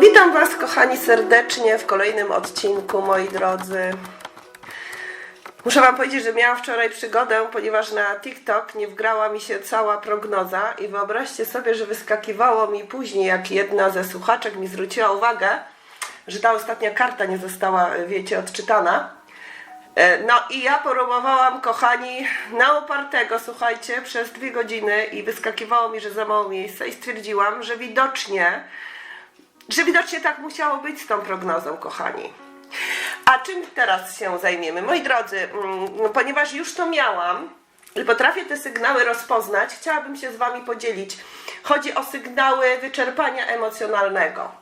Witam Was, kochani, serdecznie w kolejnym odcinku, moi drodzy. Muszę Wam powiedzieć, że miałam wczoraj przygodę, ponieważ na TikTok nie wgrała mi się cała prognoza i wyobraźcie sobie, że wyskakiwało mi później, jak jedna ze słuchaczek mi zwróciła uwagę, że ta ostatnia karta nie została, wiecie, odczytana. E, No i ja próbowałam, kochani, na upartego, słuchajcie, przez dwie godziny i wyskakiwało mi, że za mało miejsca i stwierdziłam, że widocznie że widocznie tak musiało być z tą prognozą, kochani. A czym teraz się zajmiemy? Moi drodzy, mm, ponieważ już to miałam i potrafię te sygnały rozpoznać, chciałabym się z Wami podzielić. Chodzi o sygnały wyczerpania emocjonalnego.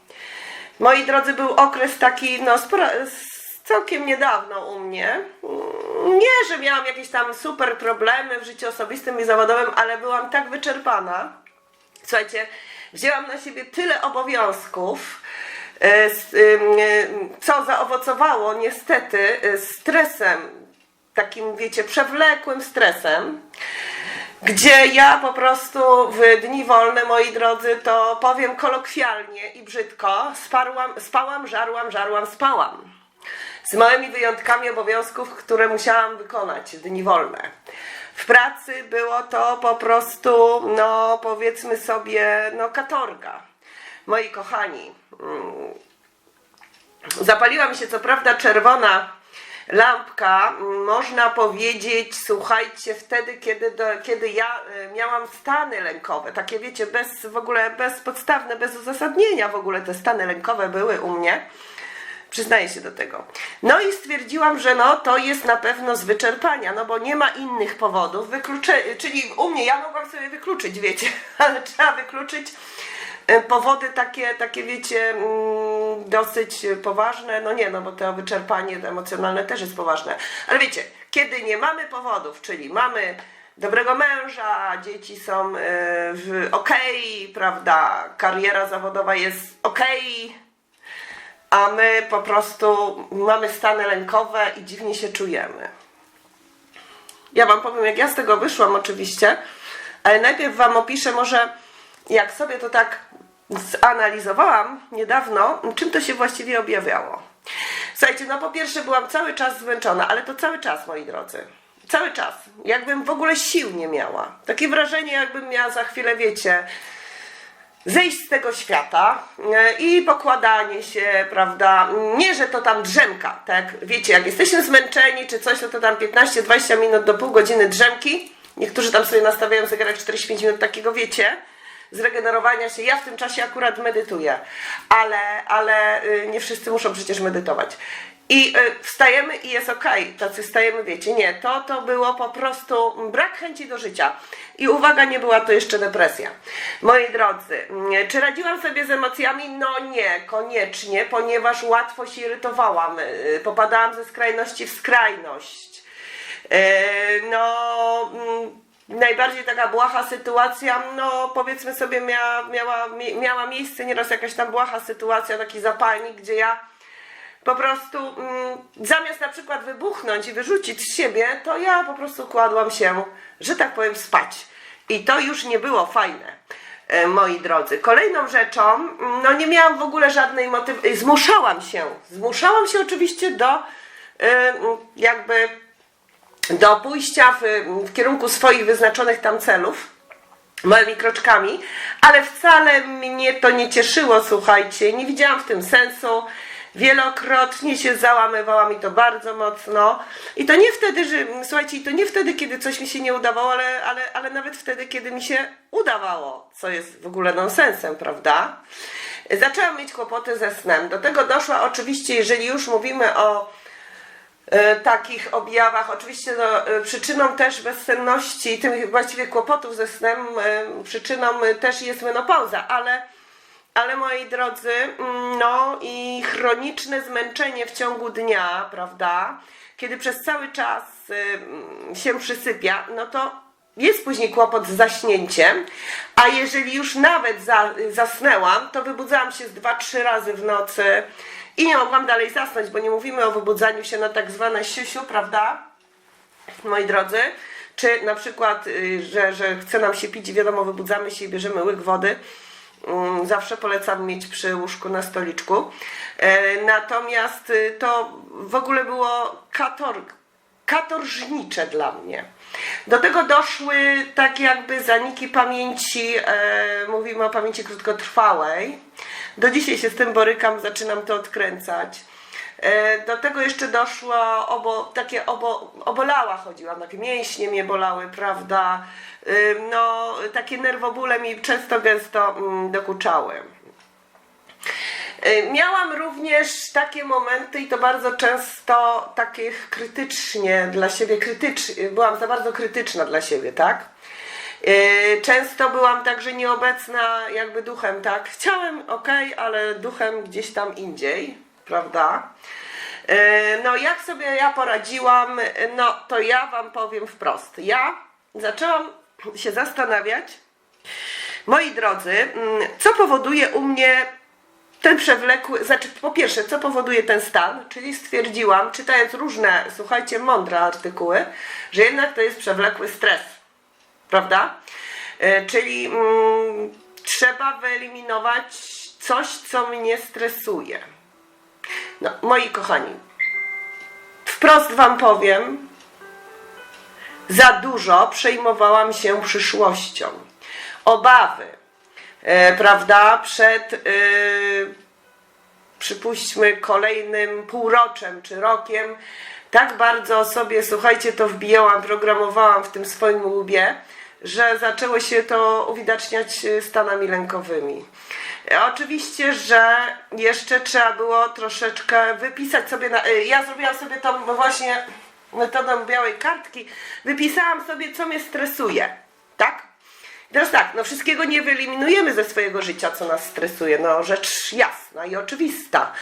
Moi drodzy, był okres taki, no, całkiem niedawno u mnie. Mm, Nie, że miałam jakieś tam super problemy w życiu osobistym i zawodowym, ale byłam tak wyczerpana, Słuchajcie, wzięłam na siebie tyle obowiązków, e, e, co zaowocowało niestety e, stresem, takim wiecie, przewlekłym stresem, gdzie ja po prostu w dni wolne, moi drodzy, to powiem kolokwialnie i brzydko, sparłam, spałam, żarłam, żarłam, spałam. Z małymi wyjątkami obowiązków, które musiałam wykonać w dni wolne. W pracy było to po prostu, no powiedzmy sobie, no katorga. Moi kochani, mm, zapaliła mi się co prawda czerwona lampka, można powiedzieć, słuchajcie, wtedy, kiedy, do, kiedy ja y, miałam stany lękowe, takie wiecie, bez w ogóle bezpodstawne, bez uzasadnienia w ogóle te stany lękowe były u mnie. Przyznaję się do tego. No i stwierdziłam, że no to jest na pewno z wyczerpania, no bo nie ma innych powodów. Wyklucze, czyli u mnie ja mogłam sobie wykluczyć, wiecie, ale trzeba wykluczyć e, powody takie, takie wiecie, mm, dosyć poważne. No nie, no bo to wyczerpanie emocjonalne też jest poważne. Ale wiecie, kiedy nie mamy powodów, czyli mamy dobrego męża, dzieci są e, okej, prawda, kariera zawodowa jest okej, a my po prostu mamy stany lękowe i dziwnie się czujemy. Ja Wam powiem, jak ja z tego wyszłam, oczywiście, ale najpierw Wam opiszę, może jak sobie to tak zanalizowałam niedawno, czym to się właściwie objawiało. Słuchajcie, no po pierwsze byłam cały czas zmęczona, ale to cały czas, moi drodzy. Cały czas. Jakbym w ogóle sił nie miała. Takie wrażenie, jakbym miała za chwilę, wiecie, zejść z tego świata e, i pokładanie się, prawda, nie, że to tam drzemka, tak, wiecie, jak jesteśmy zmęczeni czy coś, no to tam 15-20 minut do pół godziny drzemki, niektórzy tam sobie nastawiają zegarek 45 minut takiego, wiecie, zregenerowania się, ja w tym czasie akurat medytuję, ale, ale y, nie wszyscy muszą przecież medytować. I y, wstajemy i jest okej, tacy wstajemy, wiecie, nie, to to było po prostu brak chęci do życia. I uwaga, nie była to jeszcze depresja. Moi drodzy, mm, czy radziłam sobie z emocjami? No nie, koniecznie, ponieważ łatwo się irytowałam, y, popadałam ze skrajności w skrajność. E, No, mm, najbardziej taka błaha sytuacja, no powiedzmy sobie, miała, miała, miała miejsce nieraz jakaś tam błaha sytuacja, taki zapalnik, gdzie ja po prostu mm, zamiast na przykład wybuchnąć i wyrzucić z siebie, to ja po prostu kładłam się, że tak powiem, spać. I to już nie było fajne, e, moi drodzy. Kolejną rzeczą, mm, no nie miałam w ogóle żadnej motywacji, zmuszałam się, zmuszałam się oczywiście do e, jakby do pójścia w, w kierunku swoich wyznaczonych tam celów małymi kroczkami, ale wcale mnie to nie cieszyło, słuchajcie, nie widziałam w tym sensu. Wielokrotnie się załamywała mi to bardzo mocno. I to nie wtedy, że słuchajcie, i to nie wtedy, kiedy coś mi się nie udawało, ale, ale, ale nawet wtedy, kiedy mi się udawało, co jest w ogóle nonsensem, prawda? Zaczęłam mieć kłopoty ze snem. Do tego doszła oczywiście, jeżeli już mówimy o e, takich objawach. Oczywiście no, e, przyczyną też bezsenności, tych właściwie kłopotów ze snem, e, przyczyną też jest menopauza, ale, ale moi drodzy, mm, no i chroniczne zmęczenie w ciągu dnia, prawda, kiedy przez cały czas mm, się przysypia, no to jest później kłopot z zaśnięciem, a jeżeli już nawet za, zasnęłam, to wybudzałam się z dwa, trzy razy w nocy i nie mogłam dalej zasnąć, bo nie mówimy o wybudzaniu się na tak zwane siusiu, prawda? Moi drodzy, czy na przykład, y, że, że chce nam się pić wiadomo, wybudzamy się i bierzemy łyk wody, Zawsze polecam mieć przy łóżku na stoliczku. E, Natomiast y, to w ogóle było katorg, katorżnicze dla mnie. Do tego doszły tak jakby zaniki pamięci, e, mówimy o pamięci krótkotrwałej. Do dzisiaj się z tym borykam, zaczynam to odkręcać. E, do tego jeszcze doszło, obo, takie obo, obolała chodziłam, takie mięśnie mnie bolały, prawda? Y, no, takie nerwobóle mi często gęsto mm, dokuczały. Y, Miałam również takie momenty i to bardzo często takich krytycznie dla siebie, krytycz, byłam za bardzo krytyczna dla siebie, tak? Często byłam także nieobecna jakby duchem, tak? Chciałem, ok, ale duchem gdzieś tam indziej, prawda? Y, No jak sobie ja poradziłam, no to ja wam powiem wprost. Ja zaczęłam się zastanawiać, moi drodzy, mm, co powoduje u mnie ten przewlekły, znaczy po pierwsze, co powoduje ten stan, czyli stwierdziłam, czytając różne, słuchajcie, mądre artykuły, że jednak to jest przewlekły stres, prawda? E, Czyli mm, trzeba wyeliminować coś, co mnie stresuje. No, moi kochani, wprost wam powiem, za dużo przejmowałam się przyszłością. Obawy, e, prawda, przed, e, przypuśćmy, kolejnym półroczem czy rokiem. Tak bardzo sobie, słuchajcie, to wbijałam, programowałam w tym swoim łbie, że zaczęło się to uwidaczniać e, stanami lękowymi. Oczywiście, że jeszcze trzeba było troszeczkę wypisać sobie, na, e, ja zrobiłam sobie tą właśnie metodą białej kartki, wypisałam sobie, co mnie stresuje, tak? Teraz tak, no wszystkiego nie wyeliminujemy ze swojego życia, co nas stresuje, no rzecz jasna i oczywista.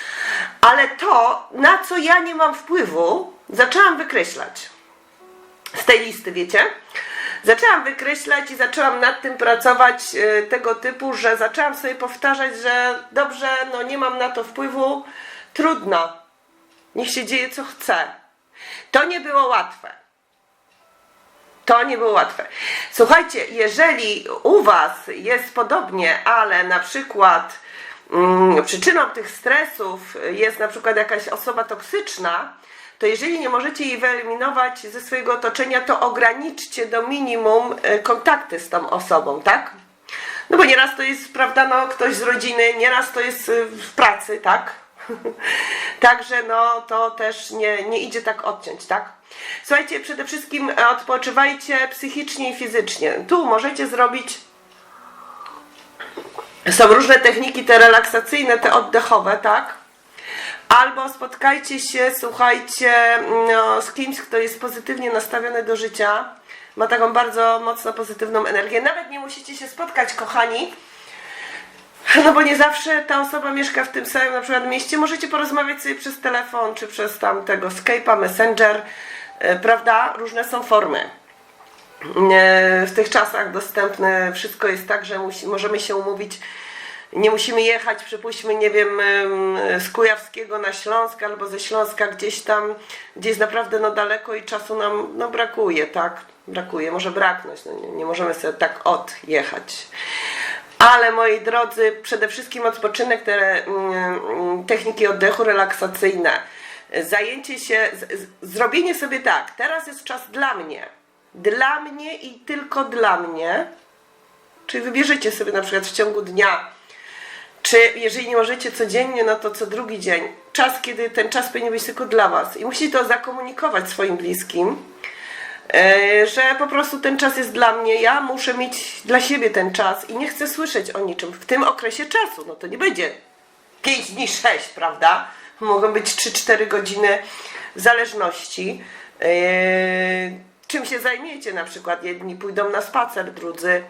Ale to, na co ja nie mam wpływu, zaczęłam wykreślać z tej listy, wiecie? Zaczęłam wykreślać i zaczęłam nad tym pracować e, tego typu, że zaczęłam sobie powtarzać, że dobrze, no nie mam na to wpływu, trudno, niech się dzieje co chce. To nie było łatwe. To nie było łatwe. Słuchajcie, jeżeli u Was jest podobnie, ale na przykład mm, przyczyną tych stresów jest na przykład jakaś osoba toksyczna, to jeżeli nie możecie jej wyeliminować ze swojego otoczenia, to ograniczcie do minimum e, kontakty z tą osobą, tak? No bo nieraz to jest, prawda, no, ktoś z rodziny, nieraz to jest y, w pracy, tak? Także no to też nie, nie idzie tak odciąć, tak? Słuchajcie, przede wszystkim e, odpoczywajcie psychicznie i fizycznie. Tu możecie zrobić są różne techniki, te relaksacyjne, te oddechowe, tak? Albo spotkajcie się, słuchajcie, no, z kimś, kto jest pozytywnie nastawiony do życia, ma taką bardzo mocno pozytywną energię. Nawet nie musicie się spotkać, kochani, no bo nie zawsze ta osoba mieszka w tym samym na przykład mieście. Możecie porozmawiać sobie przez telefon, czy przez tamtego Skype'a, Messenger, e, prawda? Różne są formy. E, W tych czasach dostępne wszystko jest tak, że musi, możemy się umówić. Nie musimy jechać, przypuśćmy, nie wiem, em, z Kujawskiego na Śląsk albo ze Śląska gdzieś tam, gdzie jest naprawdę no daleko i czasu nam no, brakuje, tak? Brakuje, może braknąć, no, nie, nie możemy sobie tak odjechać. Ale moi drodzy, przede wszystkim odpoczynek, te mm, techniki oddechu relaksacyjne, zajęcie się, zrobienie sobie tak, teraz jest czas dla mnie, dla mnie i tylko dla mnie, czyli wybierzecie sobie na przykład w ciągu dnia, czy jeżeli nie możecie codziennie, no to co drugi dzień, czas, kiedy ten czas powinien być tylko dla Was i musicie to zakomunikować swoim bliskim, E, że po prostu ten czas jest dla mnie, ja muszę mieć dla siebie ten czas i nie chcę słyszeć o niczym w tym okresie czasu. No to nie będzie 5 dni, 6, prawda? Mogą być 3-4 godziny w zależności. E, czym się zajmiecie? Na przykład jedni pójdą na spacer, drudzy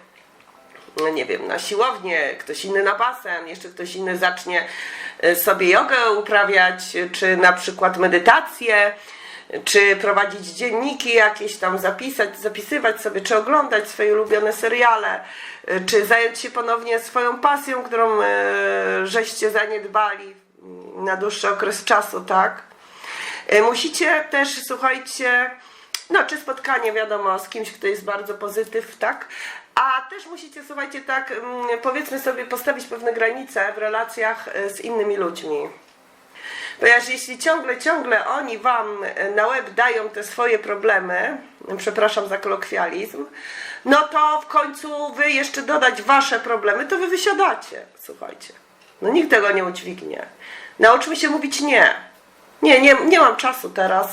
no nie wiem, na siłownię, ktoś inny na basen, jeszcze ktoś inny zacznie e, sobie jogę uprawiać, czy na przykład medytację, czy prowadzić dzienniki jakieś tam, zapisać, zapisywać sobie, czy oglądać swoje ulubione seriale, e, czy zająć się ponownie swoją pasją, którą e, żeście zaniedbali na dłuższy okres czasu, tak? Musicie też, słuchajcie, no czy spotkanie, wiadomo, z kimś, kto jest bardzo pozytyw, tak? A też musicie, słuchajcie, tak mm, powiedzmy sobie, postawić pewne granice w relacjach e, z innymi ludźmi. Ponieważ jeśli ciągle, ciągle oni wam na łeb dają te swoje problemy, przepraszam za kolokwializm, no to w końcu wy jeszcze dodać wasze problemy, to wy wysiadacie, słuchajcie. No nikt tego nie udźwignie. Nauczmy się mówić nie. Nie, nie, nie mam czasu teraz.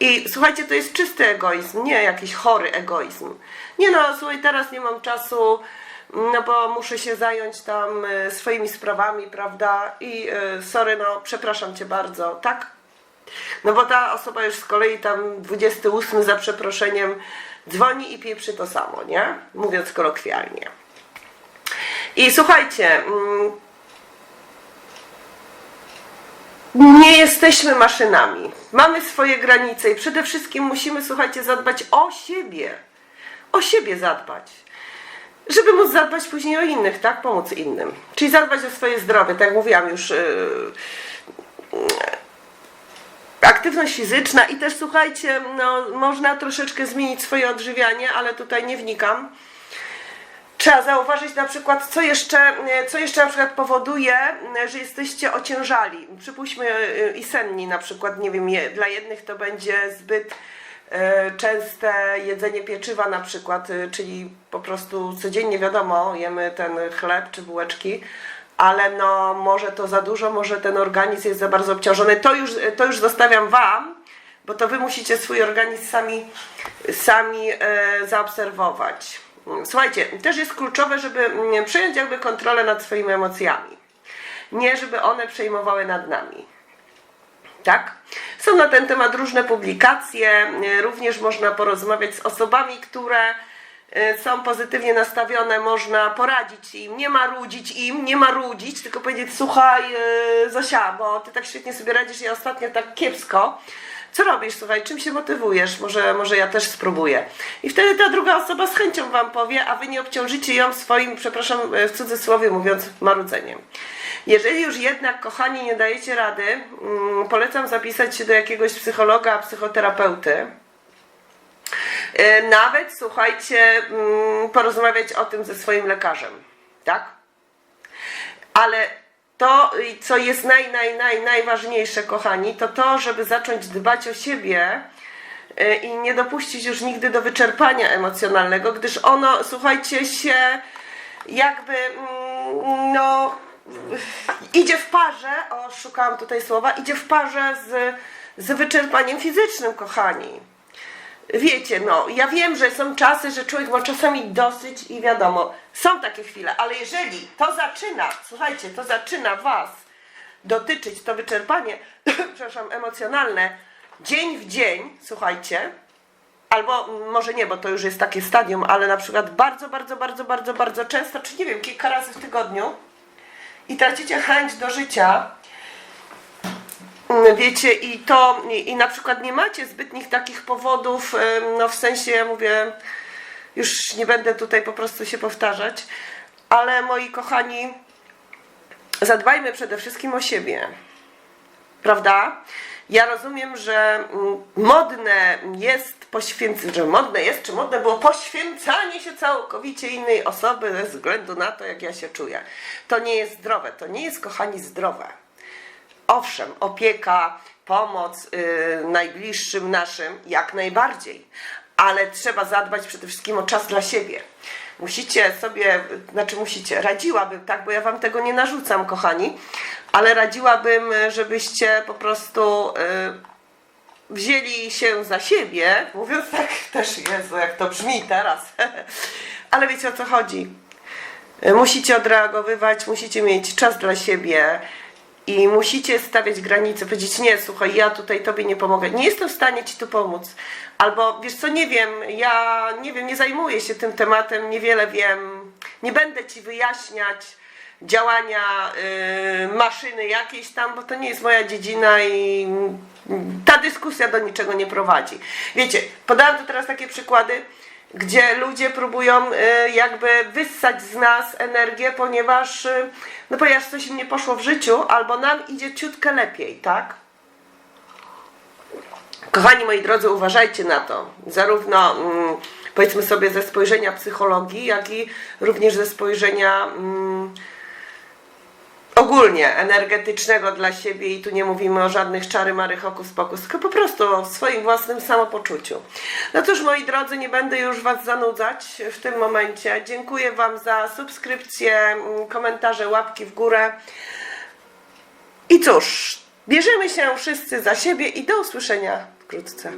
I słuchajcie, to jest czysty egoizm, nie jakiś chory egoizm. Nie no, słuchaj, teraz nie mam czasu, no bo muszę się zająć tam e, swoimi sprawami, prawda? I e, sorry, no, przepraszam cię bardzo, tak? No bo ta osoba już z kolei tam 28 za przeproszeniem dzwoni i pieprzy to samo, nie? Mówiąc kolokwialnie. I słuchajcie, mm, nie jesteśmy maszynami. Mamy swoje granice i przede wszystkim musimy, słuchajcie, zadbać o siebie. O siebie zadbać. Żeby móc zadbać później o innych, tak? Pomóc innym. Czyli zadbać o swoje zdrowie, tak jak mówiłam już. Yy, aktywność fizyczna i też słuchajcie, no, można troszeczkę zmienić swoje odżywianie, ale tutaj nie wnikam. Trzeba zauważyć na przykład, co jeszcze, e, co jeszcze na przykład powoduje, e, że jesteście ociężali. Przypuśćmy e, i senni na przykład, nie wiem, dla jednych to będzie zbyt częste jedzenie pieczywa na przykład, czyli po prostu codziennie wiadomo, jemy ten chleb czy bułeczki, ale no może to za dużo, może ten organizm jest za bardzo obciążony. To już, to już zostawiam Wam, bo to Wy musicie swój organizm sami, sami zaobserwować. Słuchajcie, też jest kluczowe, żeby mm, przejąć jakby kontrolę nad swoimi emocjami. Nie, żeby one przejmowały nad nami. Tak? Są na ten temat różne publikacje, e, również można porozmawiać z osobami, które e, są pozytywnie nastawione, można poradzić im, nie marudzić im, nie marudzić, tylko powiedzieć, słuchaj e, Zosia, bo ty tak świetnie sobie radzisz, ja ostatnio tak kiepsko. Co robisz, słuchaj, czym się motywujesz? Może, może ja też spróbuję. I wtedy ta druga osoba z chęcią wam powie, a wy nie obciążycie ją swoim, przepraszam, w cudzysłowie mówiąc, marudzeniem. Jeżeli już jednak, kochani, nie dajecie rady, mm, polecam zapisać się do jakiegoś psychologa, psychoterapeuty. E, Nawet, słuchajcie, mm, porozmawiać o tym ze swoim lekarzem, tak? Ale to, co jest naj, naj, naj, najważniejsze, kochani, to to, żeby zacząć dbać o siebie e, i nie dopuścić już nigdy do wyczerpania emocjonalnego, gdyż ono, słuchajcie, się jakby, mm, no, idzie w parze, o, szukałam tutaj słowa, idzie w parze z, z wyczerpaniem fizycznym, kochani. Wiecie, no, ja wiem, że są czasy, że człowiek ma czasami dosyć i wiadomo, są takie chwile, ale jeżeli to zaczyna, słuchajcie, to zaczyna Was dotyczyć, to wyczerpanie, przepraszam, emocjonalne, dzień w dzień, słuchajcie, albo może nie, bo to już jest takie stadium, ale na przykład bardzo, bardzo, bardzo, bardzo, bardzo często, czy nie wiem, kilka razy w tygodniu i tracicie chęć do życia, Mm, Wiecie, i to, i, i na przykład nie macie zbytnich takich powodów, no w sensie, ja mówię, już nie będę tutaj po prostu się powtarzać, ale moi kochani, zadbajmy przede wszystkim o siebie, prawda? Ja rozumiem, że mm, modne jest poświęcenie, że modne jest, czy modne było poświęcanie się całkowicie innej osoby ze względu na to, jak ja się czuję. To nie jest zdrowe, to nie jest, kochani, zdrowe. Owszem, opieka, pomoc yy, najbliższym naszym, jak najbardziej, ale trzeba zadbać przede wszystkim o czas dla siebie. Musicie sobie, znaczy musicie, radziłabym, tak, bo ja wam tego nie narzucam, kochani, ale radziłabym, żebyście po prostu yy, wzięli się za siebie, mówiąc tak też, Jezu, jak to brzmi teraz, ale wiecie o co chodzi. Musicie odreagowywać, musicie mieć czas dla siebie i musicie stawiać granice, powiedzieć nie, słuchaj, ja tutaj tobie nie pomogę, nie jestem w stanie ci tu pomóc. Albo wiesz co, nie wiem, ja nie wiem, nie zajmuję się tym tematem, niewiele wiem, nie będę ci wyjaśniać działania y, maszyny jakiejś tam, bo to nie jest moja dziedzina i ta dyskusja do niczego nie prowadzi. Wiecie, podałam tu teraz takie przykłady, gdzie ludzie próbują y, jakby wyssać z nas energię, ponieważ, y, no ponieważ coś im nie poszło w życiu, albo nam idzie ciutkę lepiej, tak? Kochani moi drodzy, uważajcie na to. Zarówno mm, powiedzmy sobie ze spojrzenia psychologii, jak i również ze spojrzenia mm, ogólnie energetycznego dla siebie i tu nie mówimy o żadnych czary mary hokus pokus, tylko po prostu o swoim własnym samopoczuciu. No cóż moi drodzy, nie będę już Was zanudzać w tym momencie. Dziękuję Wam za subskrypcję, mm, komentarze, łapki w górę. I cóż, bierzemy się wszyscy za siebie i do usłyszenia wkrótce.